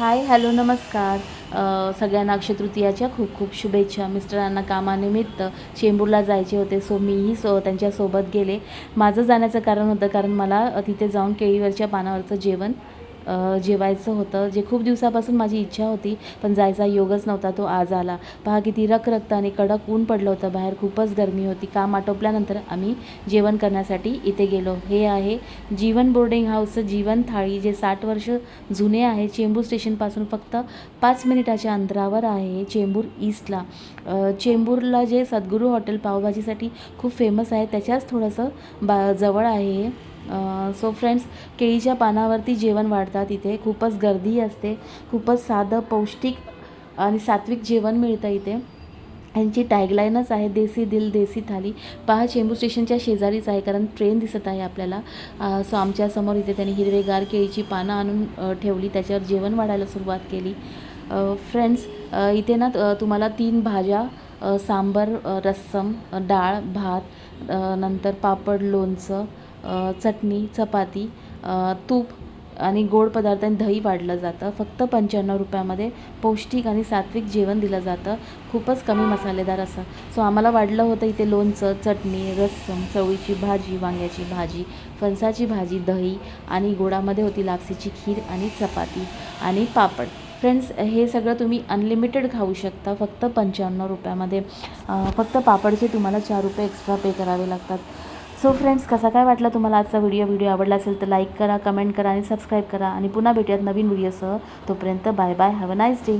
Hi hello नमस्कार. सगळ्यांना अक्षय तृतीयाच्या खूप खूप शुभेच्छा. मिस्टरांना कामानिमित्त चेंबूरला जायचे होते सो मीही सो त्यांच्यासोबत गेले. माझं जाण्याचं कारण होतं कारण मला तिथे जाऊन केळीवरच्या पानावरचं जेवण जेवायचं होतं. जे खूप दिवसापासून माझी इच्छा होती पण जायचा योगच नव्हता तो आज आला. पहा किती रखरखतं आणि कडक ऊन पडलं होतं. बाहेर खूपच गरमी होती. काम आटोपल्यानंतर आम्ही जेवण करण्यासाठी इथे गेलो. हे आहे जीवन बोर्डिंग हाऊसचं जीवन थाळी जे साठ वर्ष जुने आहे. चेंबूर स्टेशनपासून फक्त पाच मिनिटाच्या अंतरावर आहे चेंबूर ईस्टला. चेंबूरला जे सद्गुरू हॉटेल पावभाजीसाठी खूप फेमस आहे त्याच्याच थोडंसं बा जवळ आहे. हे सो फ्रेंड्स केळीच्या पानावरती जेवण वाढतात इथे. खूपच गर्दी असते. खूपच साधं पौष्टिक आणि सात्विक जेवण मिळतं इथे. यांची टॅगलाईनच आहे देसी दिल देसी थाली. पहा चेंबूर स्टेशनच्या शेजारीच आहे कारण ट्रेन दिसत आहे आपल्याला. सो आमच्यासमोर इथे त्यांनी हिरवेगार केळीची पानं आणून ठेवली. त्याच्यावर जेवण वाढायला सुरुवात केली. फ्रेंड्स इथे ना तुम्हाला तीन भाज्या सांबर रस्सम डाळ भात नंतर पापड लोणचं चटणी चपाती तूप आणि गोड पदार्थ आणि दही वाढलं जातं. फक्त पंच्याण्णव रुपयामध्ये पौष्टिक आणि सात्विक जेवण दिलं जातं. खूपच कमी मसालेदार असं. सो आम्हाला वाढलं होतं इथे लोणचं चटणी रस्सम चवळीची भाजी वांग्याची भाजी फणसाची भाजी दही आणि गोडामध्ये होती लापसीची खीर आणि चपाती आणि पापड. फ्रेंड्स हे सगळं तुम्ही अनलिमिटेड खाऊ शकता. फक्त पंच्याण्णव रुपयामध्ये. फक्त पापडचे तुम्हाला चार रुपये एक्स्ट्रा पे करावे लागतात. सो फ्रेंड्स कसा काय वाटला तुम्हाला आजचा व्हिडिओ व्हिडिओ आवडला असेल तर लाईक करा कमेंट करा आणि सबस्क्राईब करा. आणि पुन्हा भेटूयात नवीन व्हिडिओसह तोपर्यंत bye bye have a nice day